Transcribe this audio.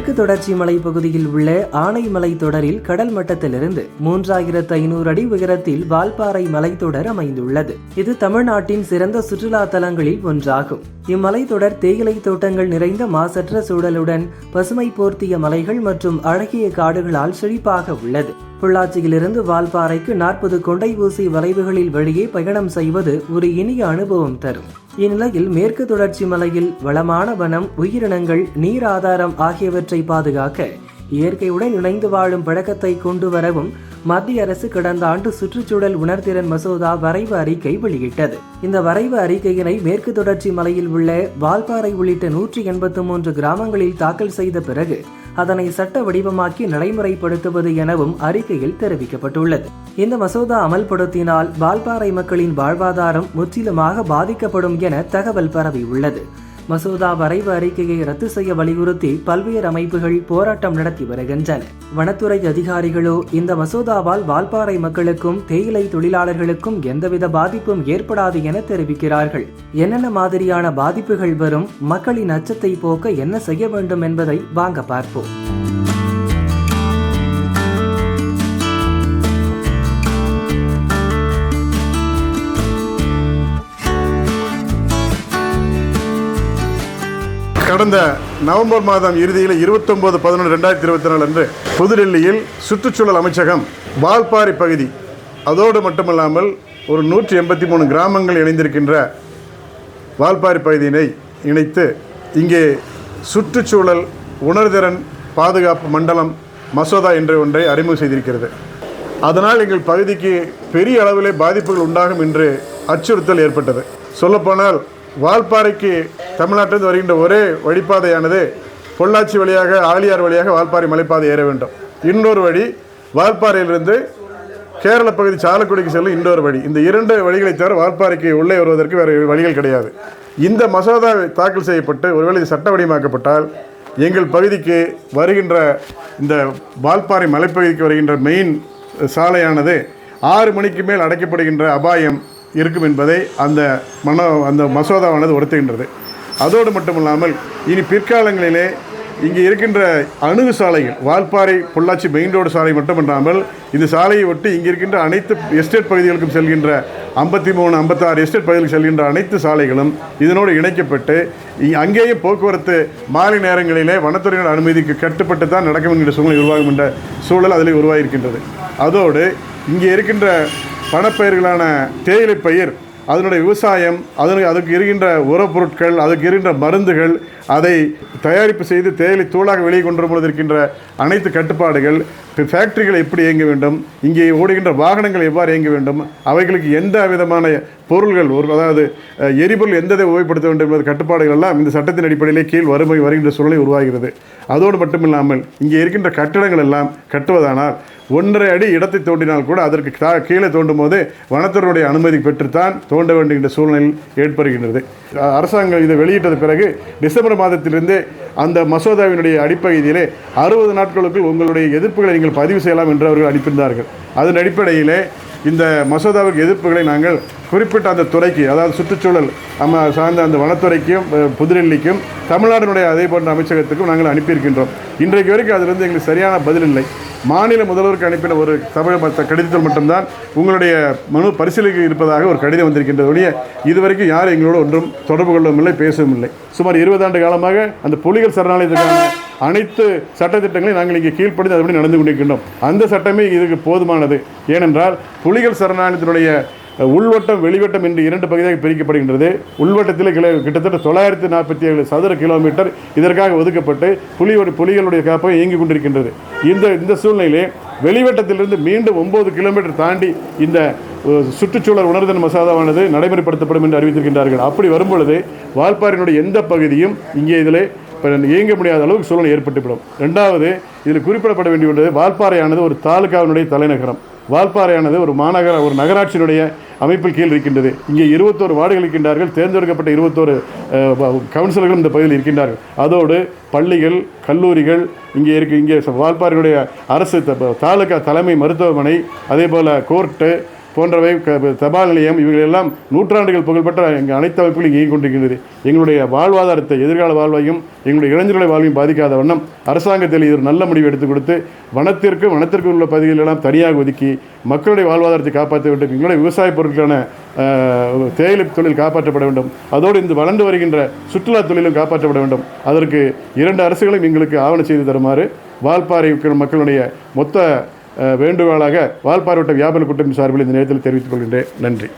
மேற்கு தொடர்ச்சி மலைப்பகுதியில் உள்ள ஆனைமலை தொடரில் கடல் மட்டத்திலிருந்து மூன்றாயிரத்து ஐநூறு அடி உயரத்தில் வால்பாறை மலைத்தொடர் அமைந்துள்ளது. இது தமிழ்நாட்டின் சிறந்த சுற்றுலா தலங்களில் ஒன்றாகும். இம்மலைத்தொடர் தேயிலை தோட்டங்கள் நிறைந்த மாசற்ற சூழலுடன் பசுமை போர்த்திய மலைகள் மற்றும் அழகிய காடுகளால் செழிப்பாக உள்ளது. பொள்ளாச்சியிலிருந்து வால்பாறைக்கு நாற்பது கொண்டை ஊசி வளைவுகளில் வழியே பயணம் செய்வது ஒரு இனிய அனுபவம் தரும். இந்நிலையில் மேற்கு தொடர்ச்சி மலையில் வளமான வனம் உயிரினங்கள் நீர் ஆதாரம் ஆகியவற்றை பாதுகாக்க இயற்கையுடன் இணைந்து வாழும் பழக்கத்தை கொண்டு வரவும் மத்திய அரசு கடந்த ஆண்டு சுற்றுச்சூழல் உணர்திறன் மசோதா வரைவு அறிக்கை வெளியிட்டது. இந்த வரைவு அறிக்கையினை மேற்கு தொடர்ச்சி மலையில் உள்ள வால்பாறை உள்ளிட்ட நூற்றி எண்பத்து மூன்று கிராமங்களில் தாக்கல் செய்த பிறகு அதனை சட்ட வடிவமாக்கி நடைமுறைப்படுத்துவது எனவும் அறிக்கையில் தெரிவிக்கப்பட்டுள்ளது. இந்த மசோதா அமல்படுத்தினால் வால்பாறை மக்களின் வாழ்வாதாரம் முற்றிலுமாக பாதிக்கப்படும் என தகவல் பரவியுள்ளது. மசோதா வரைவு அறிக்கையை ரத்து செய்ய வலியுறுத்தி பல்வேறு அமைப்புகள் போராட்டம் நடத்தி வருகின்றன. வனத்துறை அதிகாரிகளோ இந்த மசோதாவால் வால்பாறை மக்களுக்கும் தேயிலை தொழிலாளர்களுக்கும் எந்தவித பாதிப்பும் ஏற்படாது என தெரிவிக்கிறார்கள். என்னென்ன மாதிரியான பாதிப்புகள் வரும் மக்களின் அச்சத்தை போக்க என்ன செய்ய வேண்டும் என்பதை வாங்க பார்ப்போம். கடந்த நவம்பர் மாதம் இறுதியில் இருபத்தொம்போது பதினொன்று ரெண்டாயிரத்தி இருபத்தி நாலு அன்று புதுடெல்லியில் சுற்றுச்சூழல் அமைச்சகம் வால்பாறை பகுதி அதோடு மட்டுமல்லாமல் ஒரு நூற்றி எண்பத்தி மூணு கிராமங்கள் இணைந்திருக்கின்ற வால்பாறை பகுதியினை இணைத்து இங்கே சுற்றுச்சூழல் உணர்திறன் பாதுகாப்பு மண்டலம் மசோதா என்ற ஒன்றை அறிமுகம் செய்திருக்கிறது. அதனால் எங்கள் பகுதிக்கு பெரிய அளவிலே பாதிப்புகள் உண்டாகும் என்று அச்சுறுத்தல் ஏற்பட்டது. சொல்லப்போனால் வால்பாறைக்கு தமிழ்நாட்டிலிருந்து வருகின்ற ஒரே வழிப்பாதையானது பொள்ளாச்சி வழியாக ஆலியார் வழியாக வால்பாறை மலைப்பாதை ஏற வேண்டும். இன்னொரு வழி வால்பாறையிலிருந்து கேரள பகுதி சாலக்குடிக்கு செல்லும் இன்னொரு வழி. இந்த இரண்டு வழிகளை தவிர வால்பாறைக்கு உள்ளே வருவதற்கு வேறு வழிகள் கிடையாது. இந்த மசோதா தாக்கல் செய்யப்பட்டு ஒருவேளை இது சட்ட வடிவமாக்கப்பட்டால் எங்கள் பகுதிக்கு வருகின்ற இந்த வால்பாறை மலைப்பகுதிக்கு வருகின்ற மெயின் சாலையானது ஆறு மணிக்கு மேல் அடைக்கப்படுகின்ற அபாயம் இருக்கும் என்பதை அந்த மனோ அந்த மசோதாவானது உறுத்துகின்றது அதோடு மட்டுமல்லாமல் இனி பிற்காலங்களிலே இங்கே இருக்கின்ற அணுகு சாலைகள் வால்பாறை பொள்ளாச்சி மெயின் ரோடு சாலை மட்டுமன்றாமல் இந்த சாலையை ஒட்டி இங்கே இருக்கின்ற அனைத்து எஸ்டேட் பகுதிகளுக்கும் செல்கின்ற ஐம்பத்தி மூணு ஐம்பத்தாறு எஸ்டேட் பகுதிகளுக்கு செல்கின்ற அனைத்து சாலைகளும் இதனோடு இணைக்கப்பட்டு இ- அங்கேயும் போக்குவரத்து மாலை நேரங்களிலே வனத்துறையினர் அனுமதிக்கு கட்டுப்பட்டு தான் நடக்கும் என்கிற சூழ்நிலை உருவாகும் என்ற சூழல் அதில் உருவாகியிருக்கின்றது. அதோடு இங்கே இருக்கின்ற பணப்பயிர்களான தேயிலை பயிர் அதனுடைய விவசாயம் அதற்கு அதுக்கு இருக்கின்ற உரப்பொருட்கள் அதுக்கு இருக்கின்ற மருந்துகள் அதை தயாரிப்பு செய்து தேயிலை தூளாக வெளியே கொண்டு வரும்பொழுது இருக்கின்ற அனைத்து கட்டுப்பாடுகள் இப்போ ஃபேக்ட்ரிகள் எப்படி இயங்க வேண்டும் இங்கே ஓடுகின்ற வாகனங்கள் எவ்வாறு இயங்க வேண்டும் அவைகளுக்கு எந்த விதமான பொருள்கள் ஒரு அதாவது எரிபொருள் எந்ததை உபயோகப்படுத்த வேண்டும் என்பது கட்டுப்பாடுகள் எல்லாம் இந்த சட்டத்தின் அடிப்படையிலே கீழ் வறுமை வருகின்ற சூழ்நிலை உருவாகிறது. அதோடு மட்டுமில்லாமல் இங்கே இருக்கின்ற கட்டிடங்கள் எல்லாம் கட்டுவதானால் ஒன்றரை அடி இடத்தை தோண்டினால் கூட அதற்கு கீழே தோண்டும் போது வனத்துறையுடைய அனுமதி பெற்றுத்தான் தோண்ட வேண்டுகின்ற சூழ்நிலை ஏற்படுகின்றது. அரசாங்கம் இதை வெளியிட்டது பிறகு டிசம்பர் மாதத்திலிருந்து அந்த மசோதாவினுடைய அடிப்பகுதியிலே அறுபது நாட்களுக்குள் உங்களுடைய எதிர்ப்புகளை நீங்கள் பதிவு செய்யலாம் என்று அவர்கள் அனுப்பியிருந்தார்கள். அதன் அடிப்படையிலே இந்த மசோதாவுக்கு எதிர்ப்புகளை நாங்கள் குறிப்பிட்ட அந்த துறைக்கு அதாவது சுற்றுச்சூழல் நம்ம சார்ந்த அந்த வனத்துறைக்கும் புதுடெல்லிக்கும் தமிழ்நாட்டினுடைய அதே போன்ற அமைச்சகத்துக்கும் நாங்கள் அனுப்பியிருக்கின்றோம். இன்றைக்கு வரைக்கும் அதிலிருந்து எங்களுக்கு சரியான பதில் இல்லை. மாநில முதல்வருக்கு அனுப்பின ஒரு தமிழ் கடிதத்தில் மட்டும்தான் உங்களுடைய மனு பரிசீலிக்க இருப்பதாக ஒரு கடிதம் வந்திருக்கின்றது ஒழிய இதுவரைக்கும் யாரும் எங்களோடு ஒன்றும் தொடர்பு கொள்ளவும் இல்லை பேசவும் இல்லை. சுமார் இருபது ஆண்டு காலமாக அந்த புலிகள் சரணாலயத்துக்கான அனைத்து சட்டத்திட்டங்களையும் நாங்கள் இங்கே கீழ்ப்படுத்தி அதுபடி நடந்து கொண்டிருக்கின்றோம். அந்த சட்டமே இதுக்கு போதுமானது. ஏனென்றால் புலிகள் சரணாலயத்தினுடைய உள்வட்டம் வெளிவட்டம் என்று இரண்டு பகுதியாக பிரிக்கப்படுகின்றது. உள்வட்டத்தில் கிளை கிட்டத்தட்ட தொள்ளாயிரத்தி நாற்பத்தி ஏழு சதுர கிலோமீட்டர் இதற்காக ஒதுக்கப்பட்டு புலியோட புலிகளுடைய காப்பகம் இயங்கிக் கொண்டிருக்கின்றது. இந்த இந்த சூழ்நிலையிலே வெளிவட்டத்திலிருந்து மீண்டும் ஒம்பது கிலோமீட்டர் தாண்டி இந்த சுற்றுச்சூழல் உணர்தல் மசோதாவானது நடைமுறைப்படுத்தப்படும் என்று அறிவித்திருக்கின்றார்கள். அப்படி வரும்பொழுது வால்பாறையினுடைய எந்த பகுதியும் இங்கே இதில் இப்போ இயங்க முடியாத அளவுக்கு சூழ்நிலை ஏற்பட்டுவிடும். ரெண்டாவது இதில் குறிப்பிடப்பட வேண்டிய ஒன்று வால்பாறையானது ஒரு தாலுகாவினுடைய தலைநகரம். வால்பாறையானது ஒரு மாநகர ஒரு நகராட்சியினுடைய அமைப்பில் கீழ் இருக்கின்றது. இங்கே இருபத்தோரு வார்டுகள் இருக்கின்றார்கள் தேர்ந்தெடுக்கப்பட்ட இருபத்தோரு கவுன்சிலர்கள் இந்த பகுதியில் இருக்கின்றார்கள். அதோடு பள்ளிகள் கல்லூரிகள் இங்கே இருக்கு இங்கே வால்பாறையினுடைய அரசு த- தாலுகா தலைமை மருத்துவமனை அதே போல் கோர்ட்டு போன்றவை தபால் நிலையம் இவைகளெல்லாம் நூற்றாண்டுகள் புகழ்பெற்ற எங்கள் அனைத்து அமைப்புகளும் இயங்கிக் கொண்டிருக்கின்றது. எங்களுடைய வாழ்வாதாரத்தை எதிர்கால வாழ்வையும் எங்களுடைய இளைஞர்களை வாழ்வையும் பாதிக்காத வண்ணம் அரசாங்கத்தில் இது ஒரு நல்ல முடிவு எடுத்துக் கொடுத்து வனத்திற்கு வனத்திற்கு உள்ள பகுதிகளெல்லாம் தனியாக ஒதுக்கி மக்களுடைய வாழ்வாதாரத்தை காப்பாற்ற வேண்டும். எங்களுடைய விவசாய பொருட்களான தேயிலை தொழில் காப்பாற்றப்பட வேண்டும். அதோடு இந்த வளர்ந்து வருகின்ற சுற்றுலா தொழிலும் காப்பாற்றப்பட வேண்டும். அதற்கு இரண்டு அரசுகளும் எங்களுக்கு ஆவணம் செய்து தருமாறு வால்பாறை மக்களுடைய மொத்த வேண்டுகோளாக வால்பாறை வட்ட வியாபார கூட்டணி சார்பில் இந்த நேரத்தில் தெரிவித்துக் கொள்கின்றேன். நன்றி.